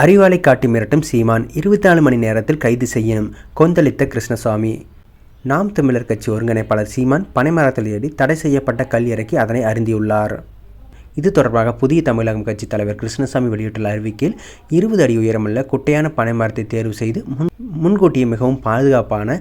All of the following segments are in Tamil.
அறிவாளை காட்டி மிரட்டும் சீமான் இருபத்தி நாலு மணி நேரத்தில் கைது செய்யணும் கொந்தளித்த கிருஷ்ணசாமி. நாம் தமிழர் கட்சி ஒருங்கிணைப்பாளர் சீமான் பனைமரத்தில் ஏறி தடை செய்யப்பட்ட கல் இறக்கி அதனை அருந்தியுள்ளார். இது தொடர்பாக புதிய தமிழகம் கட்சி தலைவர் கிருஷ்ணசாமி வெளியிட்டுள்ள அறிவிக்கையில் இருபது அடி உயரமுள்ள குட்டையான பனைமரத்தை தேர்வு செய்து முன் முன்கூட்டியே மிகவும் பாதுகாப்பான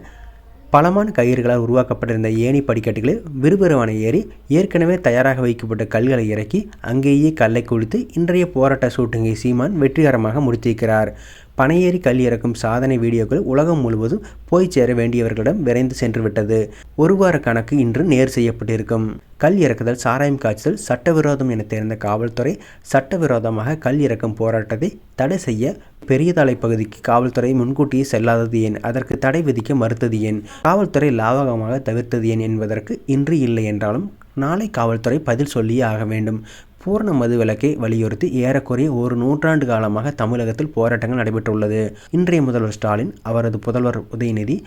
பலமான கயிறுகளால் உருவாக்கப்பட்டிருந்த ஏணி படிக்கட்டுகளில் விறுவிறுவான ஏறி ஏற்கனவே தயாராக வைக்கப்பட்ட கல்களை இறக்கி அங்கேயே கல்லை குளித்து இன்றைய போராட்ட ஷூட்டிங்கை சீமான் வெற்றிகரமாக முடித்திருக்கிறார். பனையேறி கல் இறக்கும் சாதனை வீடியோக்கள் உலகம் முழுவதும் போய் சேர வேண்டியவர்களிடம் விரைந்து சென்றுவிட்டது. ஒரு வார கணக்கு இன்று நேர் செய்யப்பட்டிருக்கும். கல் இறக்குதல் சாராயம் காய்ச்சல் சட்டவிரோதம் என தெரிந்த காவல்துறை சட்டவிரோதமாக கல் இறக்கும் போராட்டத்தை தடை செய்ய பெரியதலை பகுதிக்கு காவல்துறை முன்கூட்டியே செல்லாதது ஏன்? அதற்கு தடை விதிக்க மறுத்தது ஏன்? காவல்துறை லாவகமாக தவிர்த்தது ஏன் என்பதற்கு இன்று இல்லை என்றாலும் நாளை காவல்துறை பதில் சொல்லியே ஆக வேண்டும். பூர்ண மதுவிலக்கை வலியுறுத்தி ஏறக்குறைய ஒரு நூற்றாண்டு காலமாக தமிழகத்தில் போராட்டங்கள் நடைபெற்றுள்ளது. இன்றைய முதல்வர் ஸ்டாலின் அவரது புதல்வர் உதயநிதி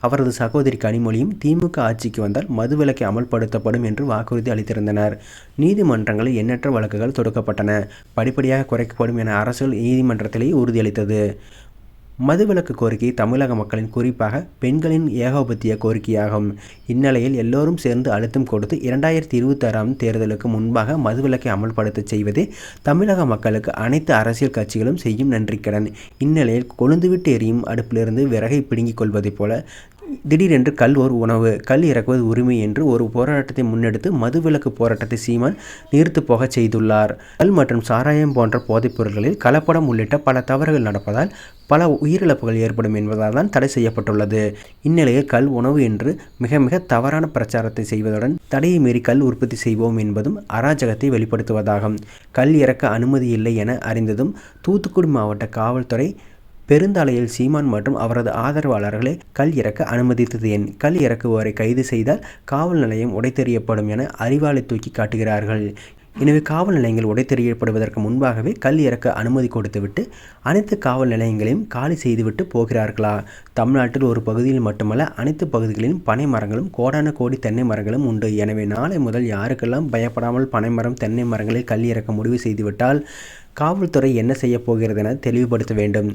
அவரது சகோதரி கனிமொழியும் திமுக ஆட்சிக்கு வந்தால் மதுவிலக்கை அமல்படுத்தப்படும் என்று வாக்குறுதி அளித்திருந்தனர். நீதிமன்றங்களில் எண்ணற்ற வழக்குகள் தொடுக்கப்பட்டன. படிப்படியாக குறைக்கப்படும் என அரசு நீதிமன்றத்திலேயே உறுதியளித்தது. மதுவிலக்கு கோரிக்கை தமிழக மக்களின் குறிப்பாக பெண்களின் ஏகோபத்திய கோரிக்கையாகும். இந்நிலையில் எல்லோரும் சேர்ந்து அழுத்தம் கொடுத்து இரண்டாயிரத்தி இருபத்தாறாம் தேர்தலுக்கு முன்பாக மதுவிலக்கை அமல்படுத்த செய்வதே தமிழக மக்களுக்கு அனைத்து அரசியல் கட்சிகளும் செய்யும் நன்றிக்கடன். இந்நிலையில் கொழுந்துவிட்டு எரியும் அடுப்பிலிருந்து விறகை பிடுங்கிக் கொள்வதைப் போல திடீரென்று கல் ஒரு உணவு கல் இறக்குவது உரிமை என்று ஒரு போராட்டத்தை முன்னெடுத்து மதுவிலக்கு போராட்டத்தை சீமான் நிறுத்து போக செய்துள்ளார். கல் மற்றும் சாராயம் போன்ற போதைப் பொருட்களில் கலப்படம் உள்ளிட்ட பல தவறுகள் நடப்பதால் பல உயிரிழப்புகள் ஏற்படும் என்பதால் தான் தடை செய்யப்பட்டுள்ளது. இந்நிலையில் கல் உணவு என்று மிக மிக தவறான பிரச்சாரத்தை செய்வதுடன் தடையை மீறி கல் உற்பத்தி செய்வோம் என்பதும் அராஜகத்தை வெளிப்படுத்துவதாகும். கல் இறக்க அனுமதி இல்லை என அறிந்ததும் தூத்துக்குடி மாவட்ட காவல்துறை பெருந்தலையில் சீமான் மற்றும் அவரது ஆதரவாளர்களை கல் இறக்க அனுமதித்தது என் கல் இறக்குவோரை கைது செய்தால் காவல் நிலையம் உடைத்தெறியப்படும் என அறிவாளை தூக்கி காட்டுகிறார்கள். எனவே காவல் நிலையங்கள் உடைத்தெறியப்படுவதற்கு முன்பாகவே கல் இறக்க அனுமதி கொடுத்துவிட்டு அனைத்து காவல் நிலையங்களையும் காலி செய்துவிட்டு போகிறார்களா? தமிழ்நாட்டில் ஒரு பகுதியில் மட்டுமல்ல அனைத்து பகுதிகளிலும் பனை மரங்களும் கோடான கோடி தென்னை மரங்களும் உண்டு. எனவே நாளை முதல் யாருக்கெல்லாம் பயப்படாமல் பனை மரம் தென்னை மரங்களில் கல் இறக்க முடிவு செய்துவிட்டால் காவல்துறை என்ன செய்ய போகிறது என தெளிவுபடுத்த வேண்டும்.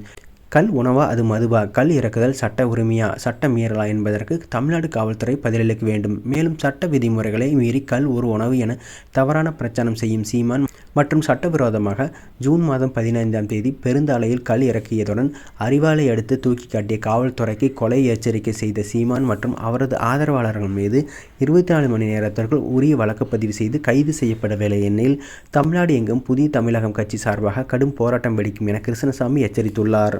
கல் உணவா அது மதுவா? கல் இறக்குதல் சட்ட உரிமையா? சட்ட மீறலா என்பதற்கு தமிழ்நாடு காவல்துறை பதிலளிக்க வேண்டும். மேலும் சட்ட விதிமுறைகளை மீறி கல் ஒரு உணவு என தவறான பிரச்சாரம் செய்யும் சீமான் மற்றும் சட்டவிரோதமாக ஜூன் மாதம் பதினைந்தாம் தேதி பெருந்தாலையில் கல் இறக்கியதுடன் அறிவாலை அடுத்து தூக்கி காட்டிய காவல்துறைக்கு கொலை எச்சரிக்கை செய்த சீமான் மற்றும் அவரது ஆதரவாளர்கள் மீது இருபத்தி நாலு மணி நேரத்திற்குள் உரிய வழக்கு பதிவு செய்து கைது செய்யப்படவில்லை எனில் தமிழ்நாடு எங்கும் புதிய தமிழகம் கட்சி சார்பாக கடும் போராட்டம் வெடிக்கும் என கிருஷ்ணசாமி எச்சரித்துள்ளார்.